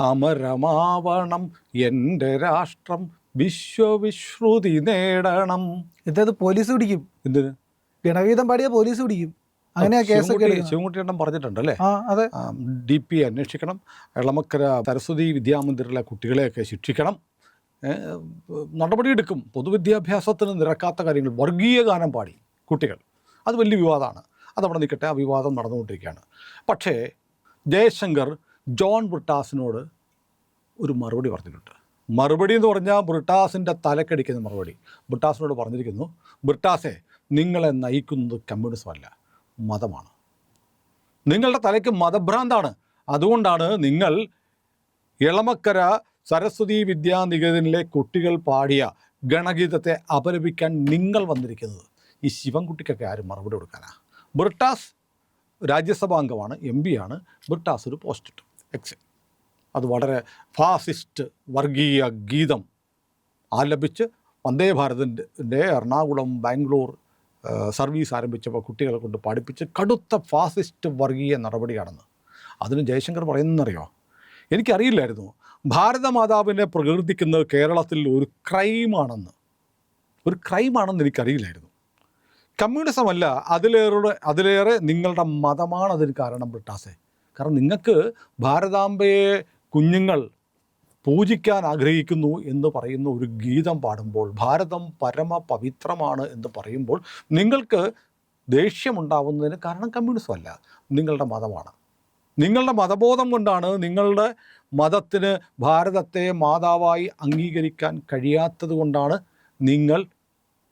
അമരമാവണം എന്റെ രാഷ്ട്രം വിശ്വവിശ്രുതി നേടണം. എന്തായത് പോലീസ് പിടിക്കും? എന്തിന് ഗണഗീതം പാടിയ പോലീസ് പിടിക്കും. അങ്ങനെയാ പറഞ്ഞിട്ടുണ്ടല്ലേ ശിവൻകുട്ടി എടുക്കുന്നത്. പറഞ്ഞിട്ടുണ്ട് അല്ലേ? ഡി പി അന്വേഷിക്കണം. എളമക്കര സരസ്വതി വിദ്യാമന്ദിറിലെ കുട്ടികളെയൊക്കെ ശിക്ഷിക്കണം. നടപടിയെടുക്കും. പൊതുവിദ്യാഭ്യാസത്തിന് നിരക്കാത്ത കാര്യങ്ങൾ. വർഗീയ ഗാനം പാടി കുട്ടികൾ. അത് വലിയ വിവാദമാണ്. അതവിടെ നിൽക്കട്ടെ. ആ വിവാദം നടന്നുകൊണ്ടിരിക്കുകയാണ്. പക്ഷേ ജയശങ്കർ ജോൺ ബ്രിട്ടാസിനോട് ഒരു മറുപടി പറഞ്ഞിട്ടുണ്ട്. മറുപടി എന്ന് പറഞ്ഞാൽ ബ്രിട്ടാസിന്റെ തലക്കടിക്കുന്ന മറുപടി. ബ്രിട്ടാസിനോട് പറഞ്ഞിരിക്കുന്നു ബ്രിട്ടാസെ നിങ്ങളെ നയിക്കുന്നത് കമ്മ്യൂണിസം അല്ല മതമാണ്. നിങ്ങളുടെ തലയ്ക്ക് മതഭ്രാന്താണ്. അതുകൊണ്ടാണ് നിങ്ങൾ ഇളമക്കര സരസ്വതി വിദ്യാനികേതനിലെ കുട്ടികൾ പാടിയ ഗണഗീതത്തെ അപലപിക്കാൻ നിങ്ങൾ വന്നിരിക്കുന്നത്. ഈ ശിവൻകുട്ടിക്കൊക്കെ ആരും മറുപടി കൊടുക്കാനാ. ബ്രിട്ടാസ് രാജ്യസഭാ അംഗമാണ് എം പിയാണ് ബ്രിട്ടാസ് ഒരു പോസ്റ്റ് ഇട്ടു. എക്സ് അത് വളരെ ഫാസിസ്റ്റ് വർഗീയ ഗീതം ആലപിച്ച് വന്ദേ ഭാരതിന്റെ എറണാകുളം ബാംഗ്ലൂർ സർവീസ് ആരംഭിച്ചപ്പോൾ കുട്ടികളെ കൊണ്ട് പഠിപ്പിച്ച് കടുത്ത ഫാസിസ്റ്റ് വർഗീയ നടപടിയാണെന്ന്. അതിന് ജയശങ്കർ പറയുന്നറിയോ എനിക്കറിയില്ലായിരുന്നു. ഭാരതമാതാവിനെ പ്രകീർത്തിക്കുന്നത് കേരളത്തിൽ ഒരു ക്രൈമാണെന്ന്. ഒരു ക്രൈമാണെന്ന് എനിക്കറിയില്ലായിരുന്നു. കമ്മ്യൂണിസമല്ല അതിലേറെ അതിലേറെ നിങ്ങളുടെ മതമാണ് അതിന് കാരണം ബ്രിട്ടാസെ. കാരണം നിങ്ങൾക്ക് ഭാരതാംബയെ കുഞ്ഞുങ്ങൾ പൂജിക്കാൻ ആഗ്രഹിക്കുന്നു എന്ന് പറയുന്ന ഒരു ഗീതം പാടുമ്പോൾ ഭാരതം പരമ പവിത്രമാണ് എന്ന് പറയുമ്പോൾ നിങ്ങൾക്ക് ദേഷ്യമുണ്ടാവുന്നതിന് കാരണം കമ്മ്യൂണിസം അല്ല നിങ്ങളുടെ മതമാണ്. നിങ്ങളുടെ മതബോധം കൊണ്ടാണ് നിങ്ങളുടെ മതത്തിന് ഭാരതത്തെ മാതാവായി അംഗീകരിക്കാൻ കഴിയാത്തത് കൊണ്ടാണ് നിങ്ങൾ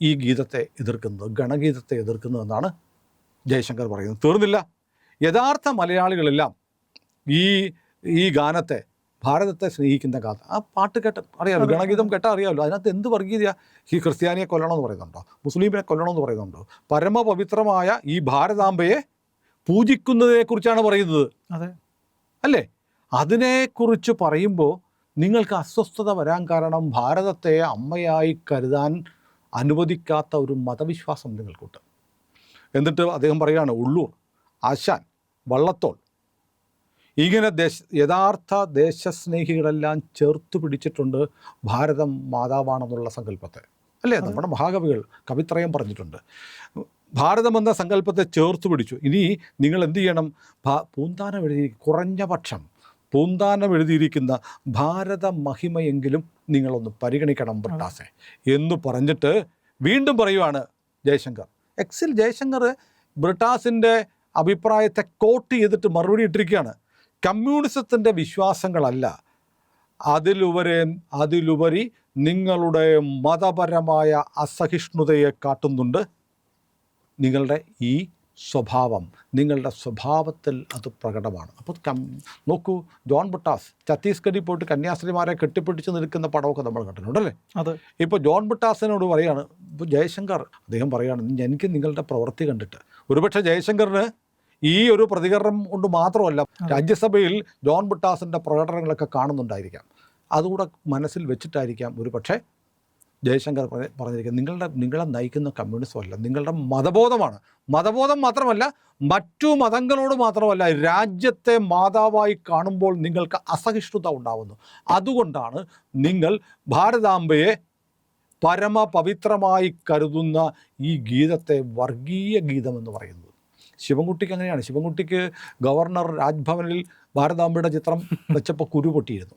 ഈ ഗീതത്തെ എതിർക്കുന്നത് ഗണഗീതത്തെ എതിർക്കുന്നതെന്നാണ് ജയശങ്കർ പറയുന്നത്. തീർന്നില്ല. യഥാർത്ഥ മലയാളികളെല്ലാം ഈ ഈ ഗാനത്തെ ഭാരതത്തെ സ്നേഹിക്കുന്ന ഗാഥ ആ പാട്ട് കേട്ട അറിയാമല്ലോ ഗണഗീതം കേട്ടാൽ അറിയാമല്ലോ അതിനകത്ത് എന്ത് വർഗീയത ഈ ക്രിസ്ത്യാനിയെ കൊല്ലണമെന്ന് പറയുന്നുണ്ടോ? മുസ്ലിമിനെ കൊല്ലണമെന്ന് പറയുന്നുണ്ടോ? പരമപവിത്രമായ ഈ ഭാരതാംബയെ പൂജിക്കുന്നതിനെക്കുറിച്ചാണ് പറയുന്നത്. അതെ. അല്ലേ? അതിനെക്കുറിച്ച് പറയുമ്പോൾ നിങ്ങൾക്ക് അസ്വസ്ഥത വരാൻ കാരണം ഭാരതത്തെ അമ്മയായി കരുതാൻ അനുവദിക്കാത്ത ഒരു മതവിശ്വാസം നിങ്ങൾക്കുണ്ട്. എന്നിട്ട് അദ്ദേഹം പറയുകയാണ് ഉള്ളൂർ. ആശാൻ വള്ളത്തോൾ. ഇങ്ങനെ ദേശ യഥാർത്ഥ ദേശസ്നേഹികളെല്ലാം ചേർത്ത് പിടിച്ചിട്ടുണ്ട് ഭാരതം മാതാവാണെന്നുള്ള സങ്കല്പത്തെ. അല്ലേ? നമ്മുടെ മഹാകവികൾ കവിത്രയം പറഞ്ഞിട്ടുണ്ട്. ഭാരതം എന്ന സങ്കല്പത്തെ ചേർത്ത് പിടിച്ചു. ഇനി നിങ്ങൾ എന്ത് ചെയ്യണം? ഭാ പൂന്താനം എഴുതി കുറഞ്ഞ പക്ഷം പൂന്താനം എഴുതിയിരിക്കുന്ന ഭാരത മഹിമയെങ്കിലും നിങ്ങളൊന്ന് പരിഗണിക്കണം ബ്രിട്ടാസെ. എന്ന് പറഞ്ഞിട്ട് വീണ്ടും പറയുവാണ് ജയശങ്കർ. എക്സിൽ ജയശങ്കർ ബ്രിട്ടാസിന്റെ അഭിപ്രായത്തെ കോട്ട് ചെയ്തിട്ട് മറുപടി ഇട്ടിരിക്കുകയാണ്. കമ്മ്യൂണിസത്തിന്റെ വിശ്വാസങ്ങളല്ല. അതിലുപരി അതിലുപരി നിങ്ങളുടെ മതപരമായ അസഹിഷ്ണുതയെ കാട്ടുന്നുണ്ട്. നിങ്ങളുടെ ഈ സ്വഭാവം നിങ്ങളുടെ സ്വഭാവത്തിൽ അത് പ്രകടമാണ്. അപ്പോൾ കം നോക്കൂ ജോൺ ബുട്ടാസ് ഛത്തീസ്ഗഡിൽ പോയിട്ട് കന്യാസ്ത്രീമാരെ കെട്ടിപ്പിടിച്ച് നിൽക്കുന്ന പടമൊക്കെ നമ്മൾ കണ്ടിട്ടുണ്ടല്ലേ അതെ. ഇപ്പോൾ ജോൺ ബുട്ടാസിനോട് പറയാണ് ഇപ്പോൾ ജയശങ്കർ അദ്ദേഹം പറയുകയാണ് എനിക്ക് നിങ്ങളുടെ പ്രവൃത്തി കണ്ടിട്ട്. ഒരുപക്ഷെ ജയശങ്കറിന് ഈ ഒരു പ്രതികരണം കൊണ്ട് മാത്രമല്ല രാജ്യസഭയിൽ ജോൺ ബുട്ടാസിന്റെ പ്രകടനങ്ങളൊക്കെ കാണുന്നുണ്ടായിരിക്കാം. അതുകൂടെ മനസ്സിൽ വെച്ചിട്ടായിരിക്കാം ഒരു പക്ഷേ ജയശങ്കർ പറഞ്ഞിരിക്കുക പറഞ്ഞിരിക്കുന്നത്. നിങ്ങളുടെ നിങ്ങളെ നയിക്കുന്ന കമ്മ്യൂണിസം അല്ല നിങ്ങളുടെ മതബോധമാണ്. മതബോധം മാത്രമല്ല മറ്റു മതങ്ങളോട് മാത്രമല്ല രാജ്യത്തെ മാതാവായി കാണുമ്പോൾ നിങ്ങൾക്ക് അസഹിഷ്ണുത ഉണ്ടാവുന്നു. അതുകൊണ്ടാണ് നിങ്ങൾ ഭാരതാംബയെ പരമപവിത്രമായി കരുതുന്ന ഈ ഗീതത്തെ വർഗീയ ഗീതമെന്ന് പറയുന്നത്. ശിവൻകുട്ടിക്ക് അങ്ങനെയാണ്. ശിവൻകുട്ടിക്ക് ഗവർണർ രാജ്ഭവനിൽ ഭാരതാംബയുടെ ചിത്രം വെച്ചപ്പോൾ കുരു പൊട്ടിയിരുന്നു.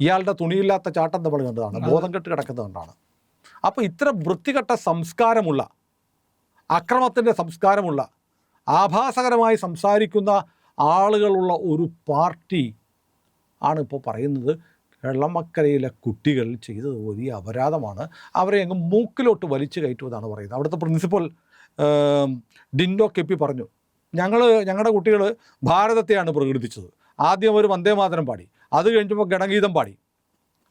ഇയാളുടെ തുണിയില്ലാത്ത ചാട്ടം നമ്മൾ കണ്ടതാണ്. ബോധം കെട്ട് കിടക്കുന്നതുകൊണ്ടാണ്. അപ്പോൾ ഇത്ര വൃത്തികെട്ട സംസ്കാരമുള്ള അക്രമത്തിന്റെ സംസ്കാരമുള്ള ആഭാസകരമായി സംസാരിക്കുന്ന ആളുകളുള്ള ഒരു പാർട്ടി ആണ് ഇപ്പോൾ പറയുന്നത് വെള്ളമക്കരയിലെ കുട്ടികൾ ചെയ്തത് വലിയ അപരാധമാണ്. അവരെ അങ്ങ് മൂക്കിലോട്ട് വലിച്ചു കയറ്റുമെന്നാണ് പറയുന്നത്. അവിടുത്തെ പ്രിൻസിപ്പൽ ഡിൻഡോ കെപ്പി പറഞ്ഞു. ഞങ്ങൾ ഞങ്ങളുടെ കുട്ടികൾ ഭാരതത്തെയാണ് പ്രകീർത്തിച്ചത്. ആദ്യം ഒരു വന്ദേമാതരം പാടി. അത് കഴിഞ്ഞപ്പോൾ ഗണഗീതം പാടി.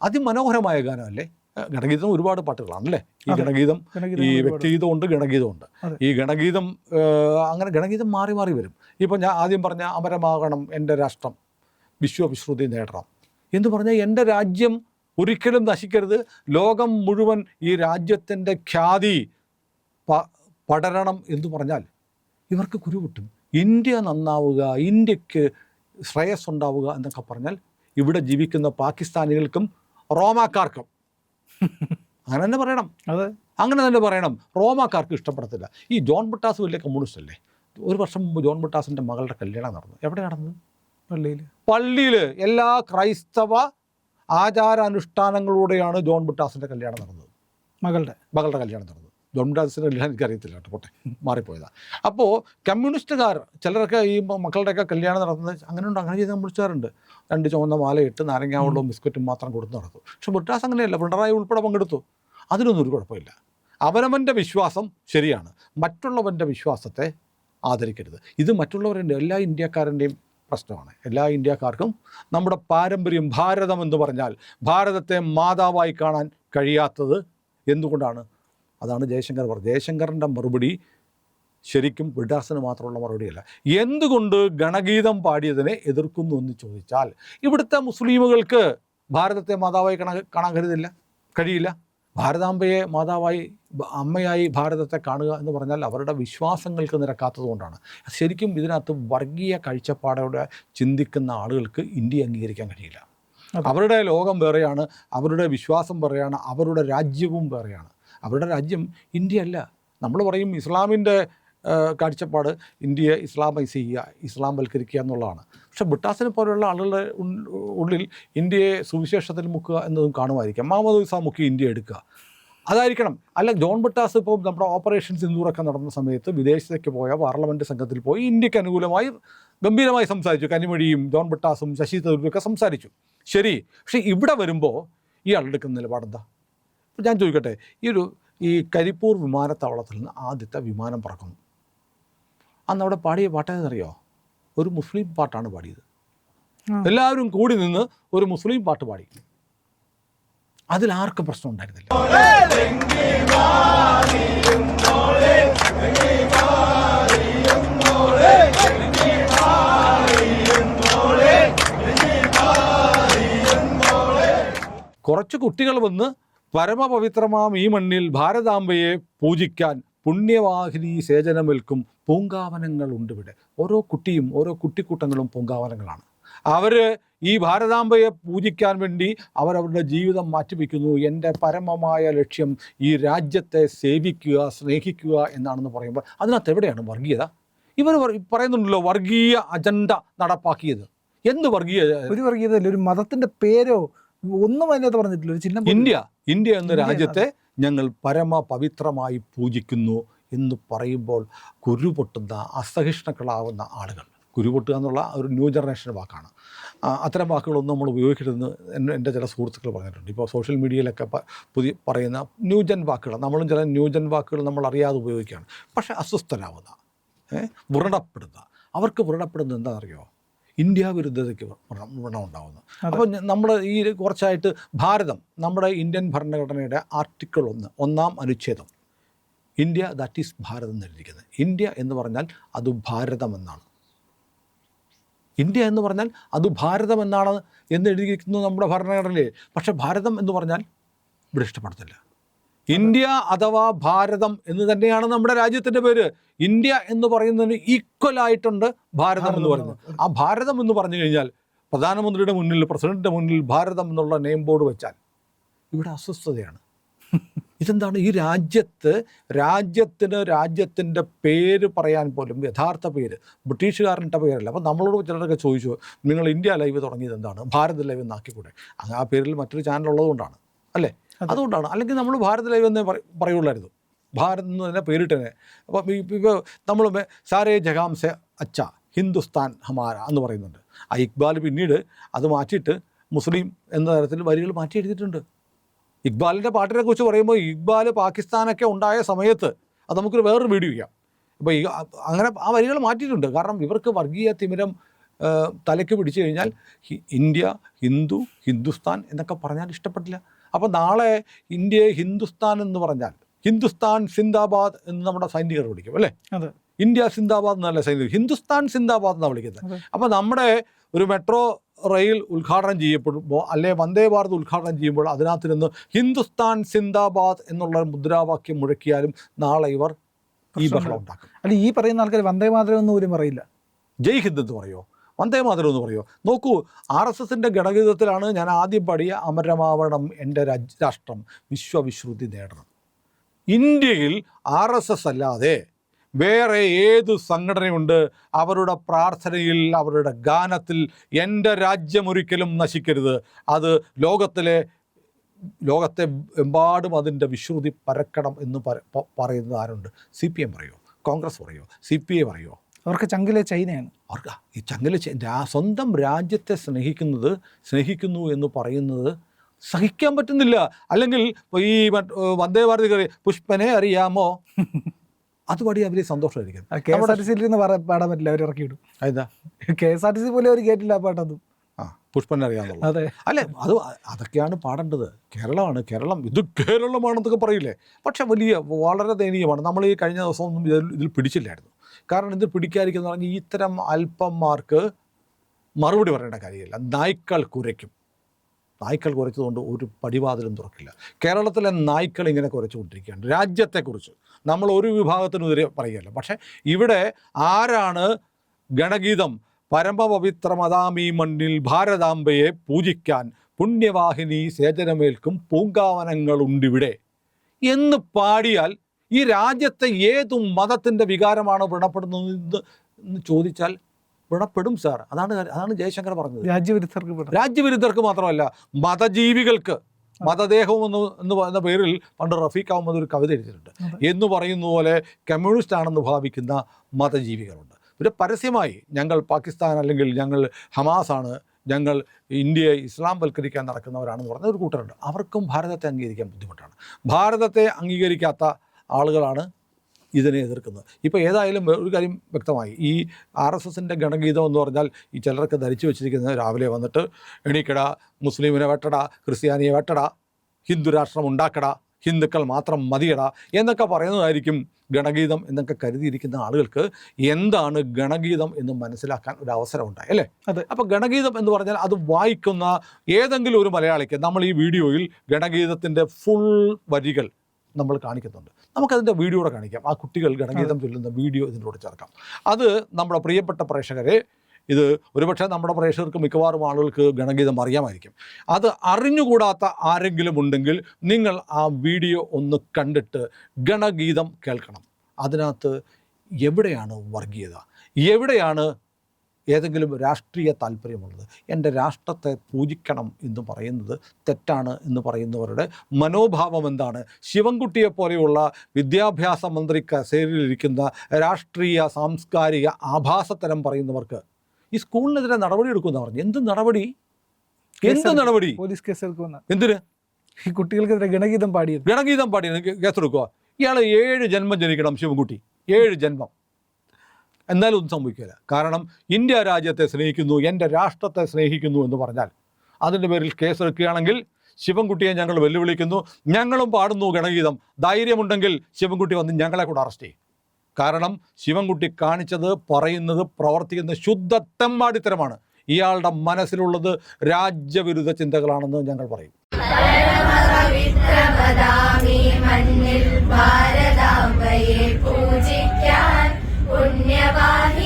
അതിമനോഹരമായ ഗാനമല്ലേ ഗണഗീതം ഒരുപാട് പാട്ടുകളാണല്ലേ? ഈ ഗണഗീതം ഈ വ്യക്തിഗീതം ഉണ്ട് ഗണഗീതമുണ്ട്. ഈ ഗണഗീതം അങ്ങനെ ഗണഗീതം മാറി മാറി വരും. ഇപ്പം ഞാൻ ആദ്യം പറഞ്ഞ അമരമാകണം എന്റെ രാഷ്ട്രം വിശ്വവിശ്രുതി നേടണം എന്ന് പറഞ്ഞാൽ എന്റെ രാജ്യം ഒരിക്കലും നശിക്കരുത്. ലോകം മുഴുവൻ ഈ രാജ്യത്തിന്റെ ഖ്യാതി പടരണം എന്ന് പറഞ്ഞാൽ ഇവർക്ക് കുരു കിട്ടും ഇന്ത്യ നന്നാവുക ഇന്ത്യയ്ക്ക് ശ്രേയസ് ഉണ്ടാവുക എന്നൊക്കെ പറഞ്ഞാൽ ഇവിടെ ജീവിക്കുന്ന പാകിസ്ഥാനികൾക്കും റോമാക്കാർക്കും അങ്ങനെ തന്നെ പറയണം. അതെ. അങ്ങനെ തന്നെ പറയണം. റോമാക്കാർക്ക് ഇഷ്ടപ്പെടത്തില്ല. ഈ ജോൺ ബുട്ടാസ് വലിയ കമ്മ്യൂണിസ്റ്റ് അല്ലേ? ഒരു വർഷം മുമ്പ് ജോൺ ബുട്ടാസിന്റെ മകളുടെ കല്യാണം നടന്നു. എവിടെ നടന്നു? പള്ളിയിൽ പള്ളിയിൽ എല്ലാ ക്രൈസ്തവ ആചാരാനുഷ്ഠാനങ്ങളോടെയാണ് ജോൺ ബുട്ടാസിന്റെ കല്യാണം നടന്നത്. മകളുടെ. മകളുടെ കല്യാണം നടന്നത്. ബുട്ടാസിന്റെ കല്യാണം എനിക്കറിയത്തില്ല കേട്ടോ. പോട്ടെ മാറിപ്പോയതാണ് അപ്പോൾ കമ്മ്യൂണിസ്റ്റുകാർ ചിലരൊക്കെ ഈ മക്കളുടെയൊക്കെ കല്യാണം നടത്തുന്നത് അങ്ങനെ അങ്ങനെയുണ്ട് അങ്ങനെ ചെയ്ത് കമ്മ്യൂണിസ്റ്റുകാരുണ്ട് രണ്ട് ചുവന്ന മാലയിട്ട് നാരങ്ങാവെള്ളവും ബിസ്ക്കറ്റും മാത്രം കൊടുത്ത് നടത്തും. പക്ഷെ ബുട്ടാസ് അങ്ങനെയല്ല പിണറായി ഉൾപ്പെടെ പങ്കെടുത്തു. അതിനൊന്നും ഒരു കുഴപ്പമില്ല. അവനവന്റെ വിശ്വാസം ശരിയാണ്. മറ്റുള്ളവന്റെ വിശ്വാസത്തെ ആദരിക്കരുത്. ഇത് മറ്റുള്ളവരുടെ എല്ലാ ഇന്ത്യക്കാരന്റെയും പ്രശ്നമാണ്. എല്ലാ ഇന്ത്യക്കാർക്കും നമ്മുടെ പാരമ്പര്യം ഭാരതം എന്ന് പറഞ്ഞാൽ ഭാരതത്തെ മാതാവായി കാണാൻ കഴിയാത്തത് എന്തുകൊണ്ടാണ്? അതാണ് ജയശങ്കർ പറഞ്ഞത്. ജയശങ്കറിന്റെ മറുപടി ശരിക്കും വിഡാസിന് മാത്രമുള്ള മറുപടിയല്ല. എന്തുകൊണ്ട് ഗണഗീതം പാടിയതിനെ എതിർക്കുന്നു എന്ന് ചോദിച്ചാൽ ഇവിടുത്തെ മുസ്ലിമുകൾക്ക് ഭാരതത്തെ മാതാവായി കണ കാണാൻ കരുതില്ല കഴിയില്ല. ഭാരതാംബയെ മാതാവായി അമ്മയായി ഭാരതത്തെ കാണുക എന്ന് പറഞ്ഞാൽ അവരുടെ വിശ്വാസങ്ങൾക്ക് നിരക്കാത്തതുകൊണ്ടാണ് ശരിക്കും ഇതിനകത്ത് വർഗീയ കാഴ്ചപ്പാടോടെ ചിന്തിക്കുന്ന ആളുകൾക്ക് ഇന്ത്യ അംഗീകരിക്കാൻ കഴിയില്ല. അവരുടെ ലോകം വേറെയാണ് അവരുടെ വിശ്വാസം വേറെയാണ് അവരുടെ രാജ്യവും വേറെയാണ്. അവരുടെ രാജ്യം ഇന്ത്യ അല്ല നമ്മൾ പറയും ഇസ്ലാമിന്റെ കാഴ്ചപ്പാട് ഇന്ത്യയെ ഇസ്ലാമൈസ് ചെയ്യുക ഇസ്ലാം വൽക്കരിക്കുക എന്നുള്ളതാണ്. പക്ഷേ ബ്രിട്ടാസിനെ പോലെയുള്ള ആളുകളുടെ ഉള്ളിൽ ഇന്ത്യയെ സുവിശേഷത്തിൽ മുക്കുക എന്നതും കാണുമായിരിക്കാം. മുഹമ്മദ് ഇസ്ലാം മുക്കി ഇന്ത്യ എടുക്കുക. അതായിരിക്കണം. അല്ല ജോൺ ബ്രിട്ടാസ് ഇപ്പോൾ നമ്മുടെ ഓപ്പറേഷൻ സിന്ദൂറൊക്കെ നടന്ന സമയത്ത് വിദേശത്തേക്ക് പോയ പാർലമെന്റ് സംഘത്തിൽ പോയി ഇന്ത്യയ്ക്ക് അനുകൂലമായി ഗംഭീരമായി സംസാരിച്ചു. കനിമൊഴിയും ജോൺ ബ്രിട്ടാസും ശശി തരൂരൊക്കെ സംസാരിച്ചു. ശരി. പക്ഷേ ഇവിടെ വരുമ്പോൾ ഈ ആളെടുക്കുന്ന നിലപാടെന്താ? ഞാൻ ചോദിക്കട്ടെ ഈ ഒരു ഈ കരിപ്പൂർ വിമാനത്താവളത്തിൽ നിന്ന് ആദ്യത്തെ വിമാനം പറക്കുന്നു. അന്ന് അവിടെ പാടിയ പാട്ടേതെന്നറിയോ ഒരു മുസ്ലിം പാട്ടാണ് പാടിയത്. എല്ലാവരും കൂടി നിന്ന് ഒരു മുസ്ലിം പാട്ട് പാടി. അതിൽ ആർക്കും പ്രശ്നം ഉണ്ടായിരുന്നില്ല. കുറച്ച് കുട്ടികൾ വന്ന് പരമപവിത്രമാം ഈ മണ്ണിൽ ഭാരതാംബയെ പൂജിക്കാൻ പുണ്യവാഹിനി സേചനമേൽക്കും പൂങ്കാവനങ്ങളുണ്ട് ഇവിടെ. ഓരോ കുട്ടിയും ഓരോ കുട്ടിക്കൂട്ടങ്ങളും പൂങ്കാവനങ്ങളാണ്. അവർ ഈ ഭാരതാംബയെ പൂജിക്കാൻ വേണ്ടി അവരവരുടെ ജീവിതം മാറ്റിവെക്കുന്നു. എന്റെ പരമമായ ലക്ഷ്യം ഈ രാജ്യത്തെ സേവിക്കുക സ്നേഹിക്കുക എന്നാണെന്ന് പറയുമ്പോൾ അതിനകത്ത് എവിടെയാണ് വർഗീയത? ഇവർ പറയുന്നുണ്ടല്ലോ വർഗീയ അജണ്ട നടപ്പാക്കിയത്. എന്ത് വർഗീയ ഒരു വർഗീയതയില്ല ഒരു മതത്തിന്റെ പേരോ ഒന്നും അതിനകത്ത് പറഞ്ഞിട്ടില്ല. ഒരു ചിഹ്നം ഇന്ത്യ. ഇന്ത്യ എന്ന രാജ്യത്തെ ഞങ്ങൾ പരമ പവിത്രമായി പൂജിക്കുന്നു എന്ന് പറയുമ്പോൾ കുരുപൊട്ടുന്ന അസഹിഷ്ണുക്കളാവുന്ന ആളുകൾ. കുരുപൊട്ടുക എന്നുള്ള ഒരു ന്യൂ ജനറേഷൻ വാക്കാണ്. അത്തരം വാക്കുകളൊന്നും നമ്മൾ ഉപയോഗിക്കരുതെന്ന് എന്റെ എന്റെ ചില സുഹൃത്തുക്കൾ പറഞ്ഞിട്ടുണ്ട്. ഇപ്പോൾ സോഷ്യൽ മീഡിയയിലൊക്കെ പുതിയ പറയുന്ന ന്യൂജൻ വാക്കുകൾ നമ്മളും ചില ന്യൂജൻ വാക്കുകൾ നമ്മൾ അറിയാതെ ഉപയോഗിക്കുകയാണ്. പക്ഷേ അസ്വസ്ഥരാവുന്ന ഏഹ് വൃണപ്പെടുന്ന അവർക്ക് വ്രണപ്പെടുന്നത് എന്താണെന്നറിയോ ഇന്ത്യ വിരുദ്ധതയ്ക്ക് വ്രണം ഉണ്ടാകുന്നു അപ്പോൾ നമ്മൾ ഈ കുറച്ചായിട്ട് ഭാരതം നമ്മുടെ ഇന്ത്യൻ ഭരണഘടനയുടെ ആർട്ടിക്കിൾ ഒന്ന് ഒന്നാം അനുച്ഛേദം. ഇന്ത്യ ദാറ്റ് ഈസ് ഭാരതം എന്നെഴുതിയിരിക്കുന്നത് ഇന്ത്യ എന്ന് പറഞ്ഞാൽ അത് ഭാരതം എന്നാണ്. ഇന്ത്യ എന്ന് പറഞ്ഞാൽ അത് ഭാരതം എന്നാണ് എന്ന് എഴുതിയിരിക്കുന്നത് നമ്മുടെ ഭരണഘടനയിൽ പക്ഷേ ഭാരതം എന്ന് പറഞ്ഞാൽ ഇവിടെ ഇഷ്ടപ്പെടത്തില്ല ഇന്ത്യ അഥവാ ഭാരതം എന്ന് തന്നെയാണ് നമ്മുടെ രാജ്യത്തിന്റെ പേര്. ഇന്ത്യ എന്ന് പറയുന്നതിന് ഈക്വൽ ആയിട്ടുണ്ട് ഭാരതം എന്ന് പറയുന്നത്. ആ ഭാരതം എന്ന് പറഞ്ഞു കഴിഞ്ഞാൽ പ്രധാനമന്ത്രിയുടെ മുന്നിൽ പ്രസിഡന്റിന്റെ മുന്നിൽ ഭാരതം എന്നുള്ള നെയിം ബോർഡ് വെച്ചാൽ ഇവിടെ അസ്വസ്ഥതയാണ്. ഇതെന്താണ്? ഈ രാജ്യത്ത് രാജ്യത്തിന് രാജ്യത്തിന്റെ പേര് പറയാൻ പോലും യഥാർത്ഥ പേര് ബ്രിട്ടീഷുകാരന്റെ പേരല്ല. അപ്പോൾ നമ്മളോട് ചിലരൊക്കെ ചോദിച്ചു നിങ്ങൾ ഇന്ത്യ ലൈവ് തുടങ്ങിയത് എന്താണ്? ഭാരത് ലൈവ് എന്നാക്കിക്കൂടെ? ആ പേരിൽ മറ്റൊരു ചാനൽ ഉള്ളതുകൊണ്ടാണ്. അല്ലേ. അതുകൊണ്ടാണ്. അല്ലെങ്കിൽ നമ്മൾ ഭാരത് ലൈവ് എന്നേ പറ- പറയുള്ളായിരുന്നു. ഭാരത് എന്ന് തന്നെ പേരിട്ടനെ. അപ്പം ഇപ്പോൾ നമ്മൾ സാരേ ജഗാംസെ അച്ച ഹിന്ദുസ്ഥാൻ ഹമാര എന്ന് പറയുന്നുണ്ട്. ആ ഇക്ബാൽ പിന്നീട് അത് മാറ്റിയിട്ട് മുസ്ലിം എന്ന തരത്തിൽ വരികൾ മാറ്റി എഴുതിയിട്ടുണ്ട് ഇക്ബാലിന്റെ പാട്ടിനെ കുറിച്ച് പറയുമ്പോൾ ഇക്ബാൽ പാകിസ്ഥാനൊക്കെ ഉണ്ടായ സമയത്ത് അത് നമുക്കൊരു വേറൊരു വീഡിയോ ചെയ്യാം. അപ്പോൾ ഈ അങ്ങനെ ആ വരികൾ മാറ്റിയിട്ടുണ്ട്. കാരണം ഇവർക്ക് വർഗീയ തിമിരം തലയ്ക്ക് പിടിച്ചു കഴിഞ്ഞാൽ ഇന്ത്യ ഹിന്ദു ഹിന്ദുസ്ഥാൻ എന്നൊക്കെ പറഞ്ഞാൽ ഇഷ്ടപ്പെട്ടില്ല. അപ്പോൾ നാളെ ഇന്ത്യയെ ഹിന്ദുസ്ഥാൻ എന്ന് പറഞ്ഞാൽ ഹിന്ദുസ്ഥാൻ സിന്ദാബാദ് എന്ന് നമ്മുടെ സൈനികർ വിളിക്കും അല്ലേ? അതെ. ഇന്ത്യ സിന്ദാബാദ് എന്നല്ല സൈനികർ ഹിന്ദുസ്ഥാൻ സിന്ദാബാദ് എന്നാണ് വിളിക്കുന്നത്. അപ്പോൾ നമ്മുടെ ഒരു മെട്രോ റെയിൽ ഉദ്ഘാടനം ചെയ്യപ്പെടുമ്പോൾ അല്ലെ വന്ദേ ഭാരത് ഉദ്ഘാടനം ചെയ്യുമ്പോൾ അതിനകത്ത് നിന്ന് ഹിന്ദുസ്ഥാൻ സിന്ദാബാദ് എന്നുള്ള മുദ്രാവാക്യം മുഴക്കിയാലും നാളെ ഇവർ ഈ ബഹളം ഉണ്ടാക്കും. അല്ല ഈ പറയുന്ന ആൾക്കാർ വന്ദേ മാതരം ഒന്നും പോലും പറയില്ല. ജയ് ഹിന്ദ് എന്ന് പറയോ? വന്ദേ മാതരം എന്ന് പറയുമോ നോക്കൂ ആർ എസ് എസിന്റെ ഘടകീതത്തിലാണ് ഞാൻ ആദ്യം പാടിയ അമരമാവണം എന്റെ രാഷ്ട്രം വിശ്വവിശ്രുതി നേടണം. ഇന്ത്യയിൽ ആർ എസ് എസ് അല്ലാതെ വേറെ ഏത് സംഘടനയുണ്ട്? അവരുടെ പ്രാർത്ഥനയിൽ അവരുടെ ഗാനത്തിൽ എന്റെ രാജ്യം ഒരിക്കലും നശിക്കരുത്. അത് ലോകത്തിലെ ലോകത്തെ എമ്പാടും അതിന്റെ വിശ്രുതി പരക്കണം എന്ന് പറ- പറയുന്നത് ആരുണ്ട്? സി പി എം പറയുമോ കോൺഗ്രസ് പറയുമോ സി പി ഐ പറയോ? അവർക്ക് ചങ്കിലെ ചൈനയാണ്. അവർക്ക് ഈ ചങ്കിലെ സ്വന്തം രാജ്യത്തെ സ്നേഹിക്കുന്നത് സ്നേഹിക്കുന്നു എന്ന് പറയുന്നത് സഹിക്കാൻ പറ്റുന്നില്ല. അല്ലെങ്കിൽ ഈ വന്ദേ ഭാരതി കയറി പുഷ്പനെ അറിയാമോ? അതുപടി പാടി അവർ സന്തോഷമായിരിക്കും. കെ എസ് ആർ ടി സിയിൽ പറയാൻ പാടാൻ പറ്റില്ല അവർ ഇറക്കി വിടും. അതെന്താ? K S R T C പോലെ അവർ കേട്ടില്ല പാട്ടൊന്നും. ആ പുഷ്പനെ അറിയാമെന്നുള്ളത് അതെ. അല്ലെ അത് അതൊക്കെയാണ് പാടേണ്ടത്. കേരളമാണ് കേരളം ഇത് കേരളമാണെന്നൊക്കെ പറയില്ലേ? പക്ഷെ വലിയ വളരെ ദയനീയമാണ്. നമ്മൾ ഈ കഴിഞ്ഞ ദിവസം ഇതിൽ പിടിച്ചില്ലായിരുന്നു. കാരണം ഇത് പിടിക്കാതിരിക്കുന്ന പറഞ്ഞാൽ ഇത്തരം അല്പന്മാർക്ക് മറുപടി പറയേണ്ട കാര്യമില്ല. നായ്ക്കൾ കുരയ്ക്കും. നായ്ക്കൾ കുറച്ചതുകൊണ്ട് ഒരു പടിവാതിലും തുറക്കില്ല. കേരളത്തിലെ നായ്ക്കൾ ഇങ്ങനെ കുറച്ചുകൊണ്ടിരിക്കുകയാണ് രാജ്യത്തെക്കുറിച്ച് നമ്മൾ ഒരു വിഭാഗത്തിനെതിരെ പറയുകയല്ല. പക്ഷേ ഇവിടെ ആരാണ് ഗണഗീതം പരമപവിത്രമതാമീ മണ്ണിൽ ഭാരതാംബയെ പൂജിക്കാൻ പുണ്യവാഹിനി സേചനമേൽക്കും പൂങ്കാവനങ്ങളുണ്ടിവിടെ എന്ന് പാടിയാൽ ഈ രാജ്യത്തെ ഏതു മതത്തിന്റെ വികാരമാണ് വ്രണപ്പെടുന്നത് എന്ന് ചോദിച്ചാൽ വ്രണപ്പെടും സാർ. അതാണ് അതാണ് ജയശങ്കർ പറഞ്ഞത്. രാജ്യവിരുദ്ധർക്ക് രാജ്യവിരുദ്ധർക്ക് മാത്രമല്ല മതജീവികൾക്ക്. മതദേഹം എന്ന് എന്ന് പറയുന്ന പേരിൽ പണ്ട് റഫീഖ് അഹമ്മദ് ഒരു കവിത എഴുതിയിട്ടുണ്ട്. എന്ന് പറയുന്ന പോലെ കമ്മ്യൂണിസ്റ്റ് ആണെന്ന് ഭാവിക്കുന്ന മതജീവികളുണ്ട്. പിന്നെ പരസ്യമായി ഞങ്ങൾ പാകിസ്ഥാൻ അല്ലെങ്കിൽ ഞങ്ങൾ ഹമാസാണ് ഞങ്ങൾ ഇന്ത്യയെ ഇസ്ലാം വൽക്കരിക്കാൻ നടക്കുന്നവരാണെന്ന് പറഞ്ഞ ഒരു കൂട്ടരുണ്ട്. അവർക്കും ഭാരതത്തെ അംഗീകരിക്കാൻ ബുദ്ധിമുട്ടാണ്. ഭാരതത്തെ അംഗീകരിക്കാത്ത ആളുകളാണ് ഇതിനെ എതിർക്കുന്നത്. ഇപ്പോൾ ഏതായാലും ഒരു കാര്യം വ്യക്തമായി. ഈ ആർ എസ് എസിന്റെ ഗണഗീതം എന്ന് പറഞ്ഞാൽ ഈ ചിലർക്ക് ധരിച്ചു വെച്ചിരിക്കുന്നത് രാവിലെ വന്നിട്ട് എണീക്കട മുസ്ലിമിനെ വെട്ടട ക്രിസ്ത്യാനിയെ വെട്ടട ഹിന്ദു രാഷ്ട്രം ഉണ്ടാക്കട ഹിന്ദുക്കൾ മാത്രം മതിയട എന്നൊക്കെ പറയുന്നതായിരിക്കും ഗണഗീതം എന്നൊക്കെ കരുതിയിരിക്കുന്ന ആളുകൾക്ക് എന്താണ് ഗണഗീതം എന്ന് മനസ്സിലാക്കാൻ ഒരു അവസരം ഉണ്ടായി അല്ലേ? അതെ. അപ്പോൾ ഗണഗീതം എന്ന് പറഞ്ഞാൽ അത് വായിക്കുന്ന ഏതെങ്കിലും ഒരു മലയാളിക്ക് നമ്മൾ ഈ വീഡിയോയിൽ ഗണഗീതത്തിന്റെ ഫുൾ വരികൾ നമ്മൾ കാണിക്കുന്നുണ്ട്. നമുക്കതിന്റെ വീഡിയോ കൂടെ കാണിക്കാം. ആ കുട്ടികൾ ഗണഗീതം ചൊല്ലുന്ന വീഡിയോ ഇതിന്റെ കൂടെ ചേർക്കാം. അത് നമ്മുടെ പ്രിയപ്പെട്ട പ്രേക്ഷകരെ ഇത് ഒരുപക്ഷെ നമ്മുടെ പ്രേക്ഷകർക്ക് മിക്കവാറും ആളുകൾക്ക് ഗണഗീതം അറിയാമായിരിക്കും. അത് അറിഞ്ഞുകൂടാത്ത ആരെങ്കിലും ഉണ്ടെങ്കിൽ നിങ്ങൾ ആ വീഡിയോ ഒന്ന് കണ്ടിട്ട് ഗണഗീതം കേൾക്കണം. അതിനകത്ത് എവിടെയാണ് വർഗീയത? എവിടെയാണ് ഏതെങ്കിലും രാഷ്ട്രീയ താല്പര്യമുള്ളത്. എന്റെ രാഷ്ട്രത്തെ പൂജിക്കണം എന്ന് പറയുന്നത് തെറ്റാണ് എന്ന് പറയുന്നവരുടെ മനോഭാവം എന്താണ്? ശിവൻകുട്ടിയെ പോലെയുള്ള വിദ്യാഭ്യാസ മന്ത്രി കസേരയിലിരിക്കുന്ന രാഷ്ട്രീയ സാംസ്കാരിക ആഭാസത്തരം പറയുന്നവർക്ക് ഈ സ്കൂളിനെതിരെ നടപടി എടുക്കുമെന്ന് പറഞ്ഞു? എന്ത് നടപടി? എന്ത് നടപടി? പോലീസ് കേസ് കേസെടുക്കുന്ന എന്തിന്? ഈ കുട്ടികൾക്കെതിരെ ഗണഗീതം പാടിയത്. ഗണഗീതം പാടിയത്. കേസെടുക്കുക ഇയാൾ ഏഴ് ജന്മം ജനിക്കണം ശിവൻകുട്ടി. ഏഴ് ജന്മം. എന്നാലും ഒന്നും സംഭവിക്കില്ല. കാരണം ഇന്ത്യ രാജ്യത്തെ സ്നേഹിക്കുന്നു എന്റെ രാഷ്ട്രത്തെ സ്നേഹിക്കുന്നു എന്ന് പറഞ്ഞാൽ അതിന്റെ പേരിൽ കേസെടുക്കുകയാണെങ്കിൽ ശിവൻകുട്ടിയെ ഞങ്ങൾ വെല്ലുവിളിക്കുന്നു. ഞങ്ങളും പാടുന്നു ഗണഗീതം. ധൈര്യമുണ്ടെങ്കിൽ ശിവൻകുട്ടി വന്ന് ഞങ്ങളെ കൂടെ അറസ്റ്റ് ചെയ്യും. കാരണം ശിവൻകുട്ടി കാണിച്ചത് പറയുന്നത് പ്രവർത്തിക്കുന്ന ശുദ്ധ തെമ്മാടിത്തരമാണ്. ഇയാളുടെ മനസ്സിലുള്ളത് രാജ്യവിരുദ്ധ ചിന്തകളാണെന്ന് ഞങ്ങൾ പറയും. ഭാരതാംബയെ പുണ്യവാഹിനി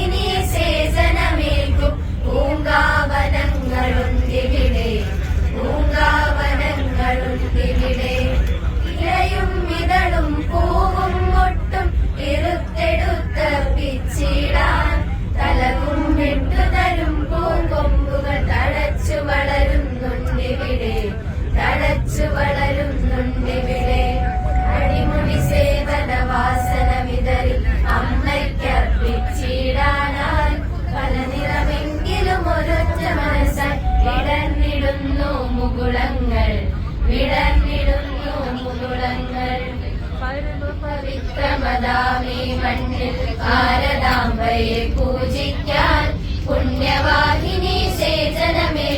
വിടർന്നിടുന്നു മുകുളങ്ങൾ പവിത്രമതാമി മണ്ണിൽ ഭാരതാംബയെ പൂജിക്കാൻ പുണ്യവാഹിനി സേചനമേ